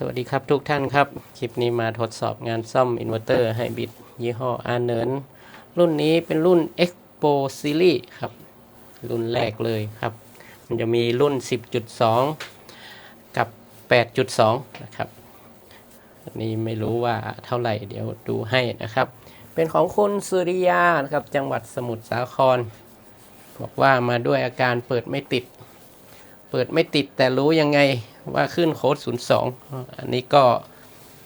สวัสดีครับทุกท่านครับ คลิปนี้มาทดสอบงานซ่อมอินเวอร์เตอร์ไฮบริดยี่ห้ออาเนินรุ่นนี้เป็นรุ่น Expo Series ครับ รุ่นแรกเลยครับ มันจะมีรุ่น 10.2 กับ 8.2 นะครับอันนี้ไม่รู้ว่าเท่าไหร่เดี๋ยวดูให้นะครับ เป็นของคุณสุริยานะครับ จังหวัดสมุทรสาคร บอกว่ามาด้วยอาการเปิดไม่ติด เปิดไม่ติดแต่รู้ยังไงว่าขึ้นโค้ด 02 อันนี้ก็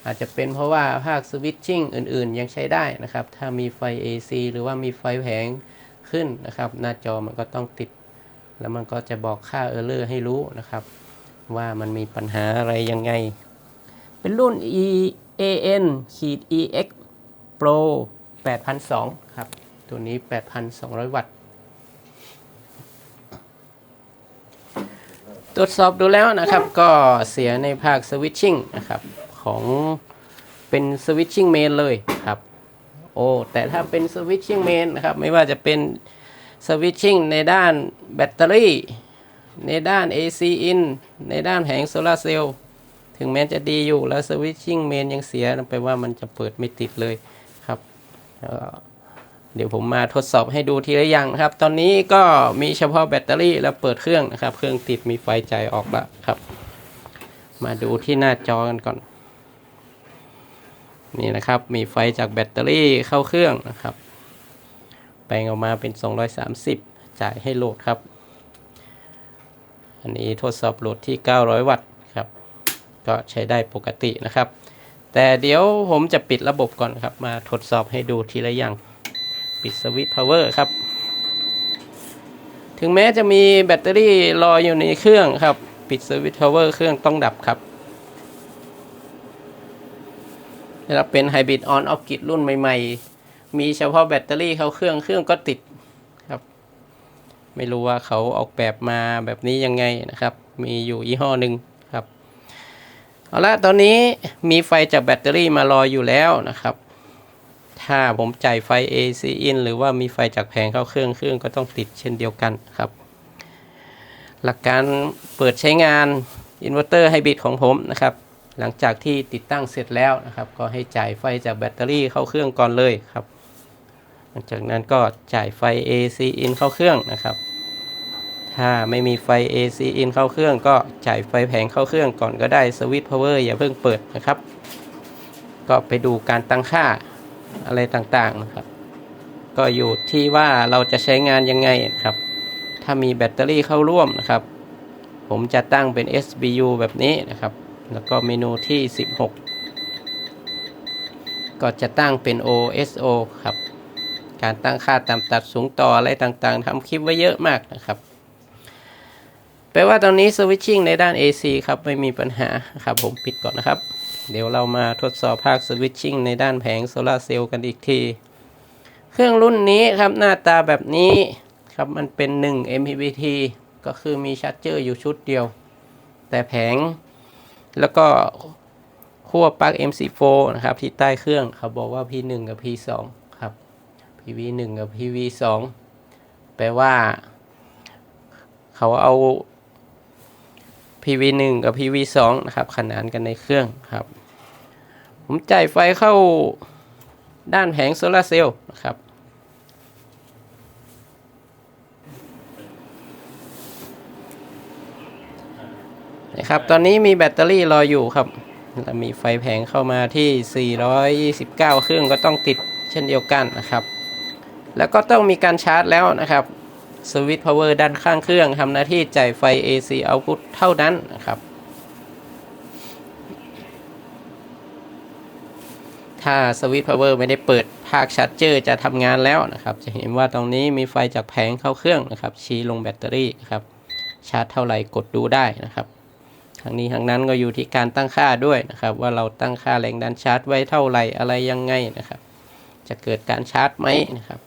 อาจจะเป็นเพราะว่าภาคสวิตชิ่งอื่นๆ ยังใช้ได้นะครับ ถ้ามีไฟ AC หรือว่ามีไฟแผงขึ้นนะครับ หน้าจอมันก็ต้องติด แล้วมันก็จะบอกค่าเออร์เลอร์ให้รู้นะครับ ว่ามันมีปัญหาอะไรยังไง เป็นรุ่น EAN ขีด EX Pro 8,200 ครับ ตัวนี้ 8,200 วัตต์ ตรวจสอบดูแล้วนะครับ ก็เสียในภาคสวิตชิ่งนะครับของเป็นสวิตชิ่งเมนเลยครับโอ้แต่ถ้าเป็นสวิตชิ่งเมนนะครับไม่ว่าจะเป็นสวิตชิ่งในด้านแบตเตอรี่ ในด้าน AC in ในด้านแผงโซลาเซลล์ถึงแม้จะดีอยู่แล้วสวิตชิ่งเมนยังเสียนั่นแปว่ามันจะเปิดไม่ติดเลยครับ เดี๋ยวผมมาทดสอบให้ดูทีละอย่างครับ ตอนนี้ก็มีเฉพาะแบตเตอรี่แล้วเปิดเครื่องนะครับ เครื่องติดมีไฟใจออกแล้วครับ มาดูที่หน้าจอกันก่อน นี่นะครับมีไฟจากแบตเตอรี่เข้าเครื่องนะครับ แปลงออกมาเป็น 230 จ่ายให้โหลดครับ อันนี้ทดสอบโหลดที่ 900 วัตต์ครับ ก็ใช้ได้ปกตินะครับ แต่เดี๋ยวผมจะปิดระบบก่อนครับ มาทดสอบให้ดูทีละอย่าง ปิดสวิตช์พาวเวอร์ครับ ถึงแม้จะมีแบตเตอรี่รออยู่ในเครื่องครับ ปิดสวิตช์พาวเวอร์เครื่องต้องดับครับแล้วเป็นไฮบริดออนออฟกิดรุ่นใหม่ ๆ มีเฉพาะแบตเตอรี่เข้าเครื่องเครื่องก็ติดครับ ไม่รู้ว่าเขาออกแบบมาแบบนี้ยังไงนะครับ มีอยู่ยี่ห้อหนึ่งครับ เอาละตอนนี้มีไฟจากแบตเตอรี่มารออยู่แล้วนะครับ ถ้าผมจ่ายไฟ AC in หรือว่ามีไฟจากแผงเข้าเครื่องเครื่องก็ต้องติดเช่นเดียวกันครับ หลักการเปิดใช้งานอินเวอร์เตอร์ไฮบริดของผมนะครับ หลังจากที่ติดตั้งเสร็จแล้วนะครับ ก็ให้จ่ายไฟจากแบตเตอรี่เข้าเครื่องก่อนเลยครับ หลังจากนั้นก็จ่ายไฟ AC in เข้าเครื่องนะครับ ถ้าไม่มีไฟ AC in เข้าเครื่อง ก็จ่ายไฟแผงเข้าเครื่องก่อนก็ได้สวิตช์พาวเวอร์อย่าเพิ่งเปิดนะครับ ก็ไปดูการตั้งค่า อะไรต่างๆนะครับ ก็อยู่ที่ว่าเราจะใช้งานยังไงครับ ถ้ามีแบตเตอรี่เข้าร่วมนะครับ ผมจะตั้งเป็น SBU แบบนี้นะครับ แล้วก็เมนูที่ 16 ก็จะตั้งเป็น OSO ครับ การตั้งค่าตามตัดสูงต่ออะไรต่างๆทำคลิปไว้เยอะมากนะครับแปลว่าตอนนี้สวิตชิ่งในด้าน AC ครับ ไม่มีปัญหาครับผมปิดก่อนนะครับ เดี๋ยวเรามาทดสอบภาคสวิตชิ่งในด้านแผงโซลาเซลล์กันอีกที เครื่องรุ่นนี้ครับหน้าตาแบบนี้ครับมันเป็น 1 MPPT ก็คือมีชาร์จเจอร์อยู่ชุดเดียว แต่แผง แล้วก็ขั้วปลั๊ก MC4 นะครับ ที่ใต้เครื่องเขาบอกว่า P1 กับ P2 ครับ PV1 กับ PV2 แปลว่า เขาเอา PV1 กับ PV2 นะครับ ขนานกันในเครื่องครับ ผมจ่ายไฟเข้าด้านแผงโซลาเซลล์นะครับ นะครับ ตอนนี้มีแบตเตอรี่รออยู่ครับแล้วมีไฟแผงเข้ามาที่ 429 เครื่องก็ต้องติดเช่นเดียวกันนะครับ แล้วก็ต้องมีการชาร์จแล้วนะครับสวิตช์พาวเวอร์ด้านข้างเครื่องทำหน้าที่จ่ายไฟ AC output เท่านั้นนะครับ ถ้าสวิตช์พาวเวอร์ไม่ได้เปิดภาคชาร์จเจอร์จะทำงานแล้วนะครับ จะเห็นว่าตรงนี้มีไฟจากแผงเข้าเครื่องนะครับ ชี้ลงแบตเตอรี่ครับชาร์จเท่าไหร่กดดูได้นะครับทั้งนี้ทั้งนั้นก็อยู่ที่การตั้งค่าด้วยนะครับ ว่าเราตั้งค่าแรงดันชาร์จไว้เท่าไหร่อะไรยังไงนะครับ จะเกิดการชาร์จไหมนะครับ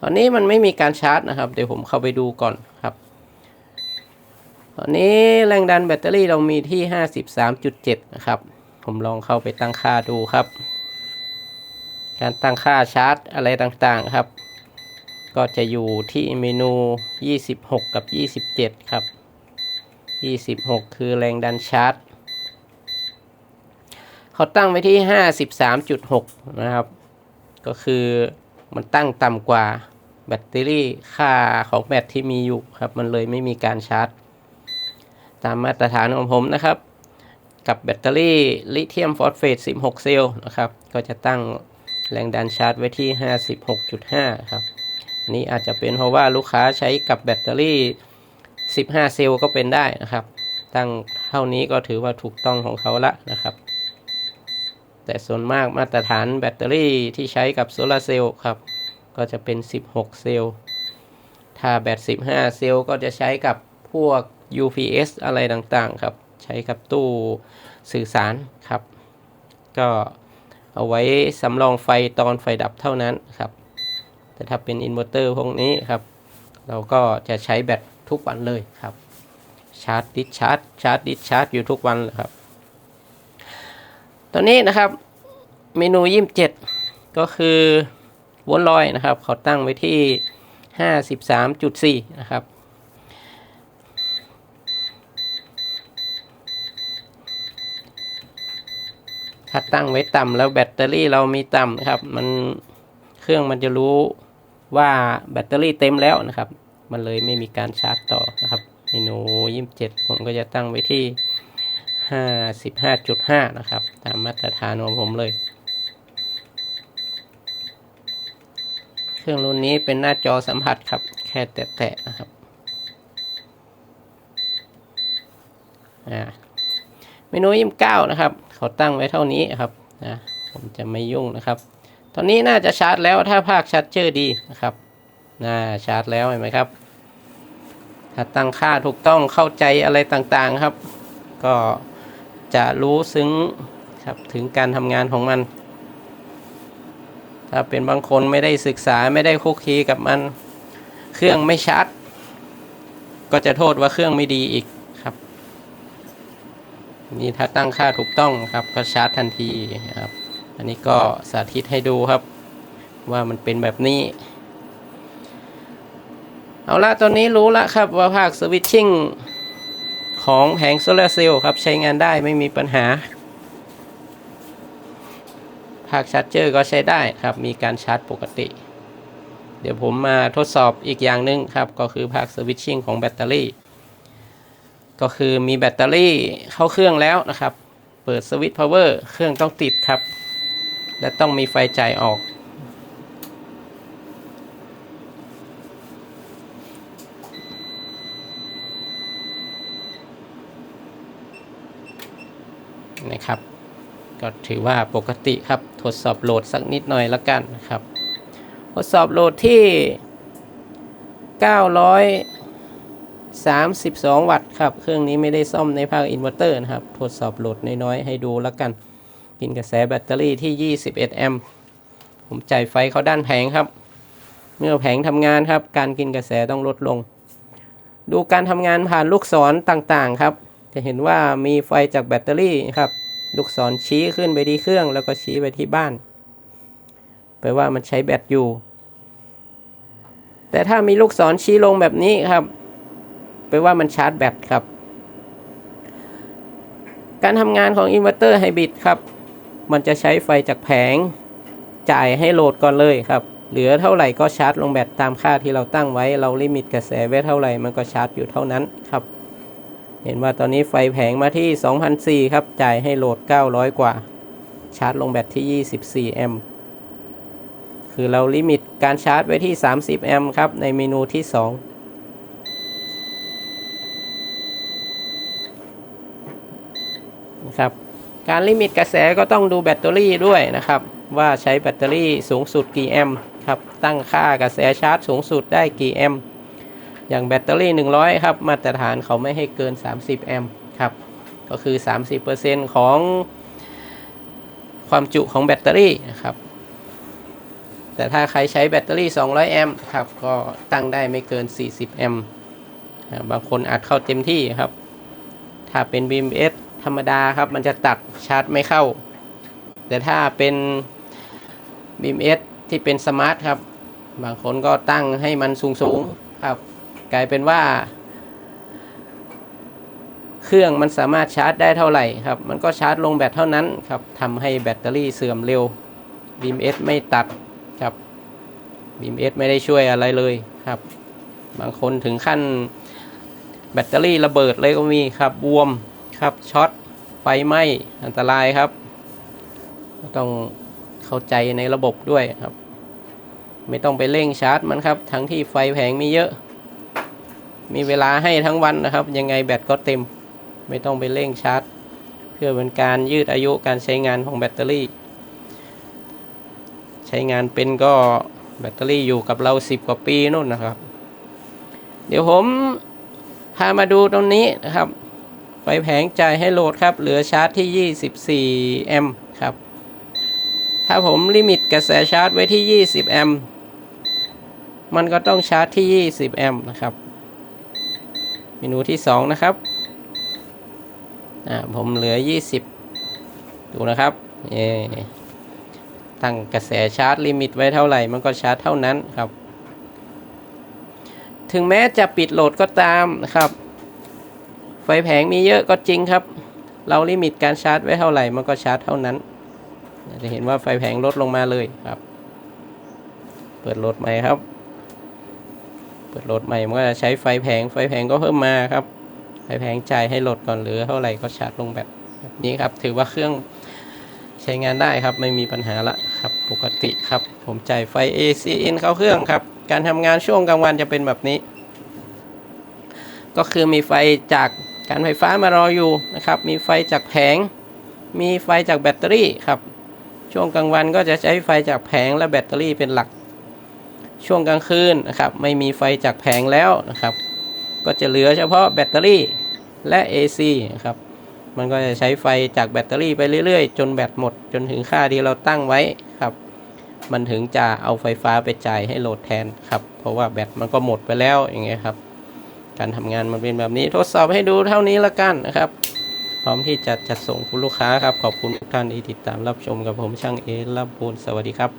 ตอนนี้มันไม่มีการชาร์จนะครับ เดี๋ยวผมเข้าไปดูก่อนครับ ตอนนี้แรงดันแบตเตอรี่เรามีที่ 53.7 นะครับ ผมลองเข้าไปตั้งค่าดูครับ การตั้งค่าชาร์จอะไรต่างๆครับ ก็จะอยู่ที่เมนู 26 กับ 27 ครับ 26 คือแรงดันชาร์จเขาตั้งไว้ที่ 53.6 นะครับ ก็คือมันตั้งต่ำกว่าแบตเตอรี่ค่าของแบตที่มีอยู่ครับ มันเลยไม่มีการชาร์จ ตามมาตรฐานของผมนะครับ กับแบตเตอรี่ลิเธียมฟอสเฟต 16 เซลล์นะครับ ก็จะตั้ง แรงดันชาร์จไว้ที่ 56.5 ครับ อันนี้อาจจะเป็นเพราะว่าลูกค้าใช้กับแบตเตอรี่ 15 เซลล์ก็เป็นได้นะครับ ตั้งเท่านี้ก็ถือว่าถูกต้องของเขาละนะครับ แต่ส่วนมากมาตรฐานแบตเตอรี่ที่ใช้กับโซลาเซลล์ครับ ก็จะเป็น 16 เซลล์ ถ้าแบต 15 เซลล์ก็จะใช้กับพวก UPS อะไรต่างๆ ครับ ใช้กับตู้สื่อสารครับ ก็ เอาไว้สำรองไฟตอนไฟดับเท่านั้นครับ แต่ถ้าเป็นอินเวอร์เตอร์พวกนี้ครับ เราก็จะใช้แบตทุกวันเลยครับ ชาร์จดิชาร์จชาร์จดิชาร์จอยู่ทุกวันเลยครับ ตอนนี้นะครับเมนูยี่สิบเจ็ดก็คือวนลอยนะครับ เขาตั้งไว้ที่ห้าสิบสามจุดสี่นะครับ ถ้าตั้งไว้ต่ำแล้วแบตเตอรี่เรามีต่ำนะครับ มันเครื่องมันจะรู้ว่าแบตเตอรี่เต็มแล้วนะครับ มันเลยไม่มีการชาร์จต่อนะครับเมนูยี่สิบเจ็ดผมก็จะตั้งไว้ที่ห้าสิบห้าจุดห้านะครับ ตามมาตรฐานของผมเลย เครื่องรุ่นนี้เป็นหน้าจอสัมผัสครับ แค่แตะๆนะครับ อ่า เมนูยี่สิบเก้านะครับ เขาตั้งไว้เท่านี้ครับนะผมจะไม่ยุ่งนะครับ ตอนนี้น่าจะชาร์จแล้วถ้าภาคชาร์จเจอร์ดีนะครับน่าชาร์จแล้วเห็นไหมครับ ถ้าตั้งค่าถูกต้องเข้าใจอะไรต่างๆครับ ก็จะรู้ซึ้งครับถึงการทำงานของมัน ถ้าเป็นบางคนไม่ได้ศึกษาไม่ได้คุกคีกับมัน เครื่องไม่ชาร์จก็จะโทษว่าเครื่องไม่ดีอีก นี่ถ้าตั้งค่าถูกต้องครับก็ชาร์จทันทีครับ อันนี้ก็สาธิตให้ดูครับ ว่ามันเป็นแบบนี้ เอาละตอนนี้รู้ละครับว่าภาคสวิตชิ่งของแผงโซลาร์เซลล์ครับใช้งานได้ไม่มีปัญหา ภาคชาร์จเจอร์ก็ใช้ได้ครับ มีการชาร์จปกติ เดี๋ยวผมมาทดสอบอีกอย่างหนึ่งครับ ก็คือภาคสวิตชิ่งของแบตเตอรี่ ก็คือมีแบตเตอรี่เข้าเครื่องแล้วนะครับ เปิดสวิตช์พาวเวอร์เครื่องต้องติดครับ และต้องมีไฟจ่ายออก นะครับ ก็ถือว่าปกติครับทดสอบโหลดสักนิดหน่อยละกันนะครับ ทดสอบโหลดที่ 900 32 วัตต์ครับ เครื่องนี้ไม่ได้ซ่อมในภาคอินเวอร์เตอร์นะครับ ทดสอบโหลดน้อยๆ ให้ดูและกัน กินกระแสแบตเตอรี่ที่ 21 แอมป์ ผมจ่ายไฟเขาด้านแผงครับ เมื่อแผงทำงานครับ การกินกระแสต้องลดลง ดูการทำงานผ่านลูกศรต่างๆ ครับ จะเห็นว่ามีไฟจากแบตเตอรี่ครับ ลูกศรชี้ขึ้นไปที่เครื่อง แล้วก็ชี้ไปที่บ้าน แปลว่ามันใช้แบตอยู่ แต่ถ้ามีลูกศรชี้ลงแบบนี้ครับ แปลว่ามันชาร์จแบตครับ การทำงานของอินเวอร์เตอร์ไฮบริดครับ มันจะใช้ไฟจากแผง จ่ายให้โหลดก่อนเลยครับ เหลือเท่าไหร่ก็ชาร์จลงแบตตามค่าที่เราตั้งไว้ เราลิมิตกระแสไว้เท่าไหร่มันก็ชาร์จอยู่เท่านั้นครับ เห็นว่าตอนนี้ไฟแผงมาที่2,004ครับ จ่ายให้โหลด 900 กว่า ชาร์จลงแบตที่ 24 แอมป์คือเราลิมิตการชาร์จไว้ที่ 30 แอมป์ครับ ในเมนูที่ 2 นะครับ การลิมิตกระแสก็ต้องดูแบตเตอรี่ด้วยนะครับ ว่าใช้แบตเตอรี่สูงสุดกี่แอมป์ครับตั้งค่ากระแสชาร์จสูงสุดได้กี่แอมป์อย่างแบตเตอรี่ 100 ครับ มาตรฐานเขาไม่ให้เกิน 30 แอมป์ครับ ก็คือ 30%ของความจุของแบตเตอรี่นะครับ แต่ถ้าใครใช้แบตเตอรี่ 200 แอมป์ครับ ก็ตั้งได้ไม่เกิน 40 แอมป์บางคนอาจเข้าเต็มที่ครับ ถ้าเป็น BMS ธรรมดาครับมันจะตัดชาร์จไม่เข้า แต่ถ้าเป็น BMS ที่เป็นสมาร์ทครับ บางคนก็ตั้งให้มันสูงสูงครับ กลายเป็นว่า เครื่องมันสามารถชาร์จได้เท่าไหร่ครับ มันก็ชาร์จลงแบตเท่านั้นครับทำให้แบตเตอรี่เสื่อมเร็วบีมเอสไม่ตัดครับบีมเอสไม่ได้ช่วยอะไรเลยครับ บางคนถึงขั้นแบตเตอรี่ระเบิดเลยก็มีครับบวม ครับช็อตไฟไหม้อันตรายครับ ต้องเข้าใจในระบบด้วยครับ ไม่ต้องไปเร่งชาร์จมันครับ ทั้งที่ไฟแผงมีเยอะ มีเวลาให้ทั้งวันนะครับ ยังไงแบตก็เต็ม ไม่ต้องไปเร่งชาร์จ เพื่อเป็นการยืดอายุการใช้งานของแบตเตอรี่ ใช้งานเป็นก็แบตเตอรี่อยู่กับเราสิบกว่าปีนู่นนะครับ เดี๋ยวผมพามาดูตรงนี้นะครับ ไฟแผงจ่ายให้โหลดครับ เหลือชาร์จที่ 24 แอมป์ครับ ถ้าผมลิมิตกระแสชาร์จไว้ที่ 20 แอมป์มันก็ต้องชาร์จที่ 20 แอมป์นะครับ เมนูที่ 2 นะครับ อ่า ผมเหลือ 20 ดูนะครับ เอตั้งกระแสชาร์จลิมิตไว้เท่าไหร่ มันก็ชาร์จเท่านั้นครับ ถึงแม้จะปิดโหลดก็ตามนะครับ ไฟแผงมีเยอะก็จริงครับ เราลิมิตการชาร์จไว้เท่าไหร่มันก็ชาร์จเท่านั้น จะเห็นว่าไฟแผงลดลงมาเลยครับ เปิดโหลดใหม่ครับ เปิดโหลดใหม่มันก็จะใช้ไฟแผงไฟแผงก็เพิ่มมาครับ ไฟแผงจ่ายให้โหลดก่อนเหลือเท่าไหร่ก็ชาร์จลงแบบนี้ครับ ถือว่าเครื่องใช้งานได้ครับไม่มีปัญหาละครับปกติครับ ผมจ่ายไฟ AC in เข้าเครื่องครับ การทำงานช่วงกลางวันจะเป็นแบบนี้ ก็คือมีไฟจาก การไฟฟ้ามารออยู่นะครับ มีไฟจากแผง มีไฟจากแบตเตอรี่ครับ ช่วงกลางวันก็จะใช้ไฟจากแผงและแบตเตอรี่เป็นหลัก ช่วงกลางคืนนะครับ ไม่มีไฟจากแผงแล้วนะครับ ก็จะเหลือเฉพาะแบตเตอรี่และ AC นะครับ มันก็จะใช้ไฟจากแบตเตอรี่ไปเรื่อยๆ จนแบตหมดจนถึงค่าที่เราตั้งไว้ครับ มันถึงจะเอาไฟฟ้าไปจ่ายให้โหลดแทนครับ เพราะว่าแบตมันก็หมดไปแล้วอย่างเงี้ยครับ การทำงานมันเป็นแบบนี้ ทดสอบให้ดูเท่านี้ละกันนะครับ พร้อมที่จะจัดส่งคุณลูกค้าครับ ขอบคุณทุกท่านที่ติดตามรับชมกับผมช่างเอรับปูนสวัสดีครับ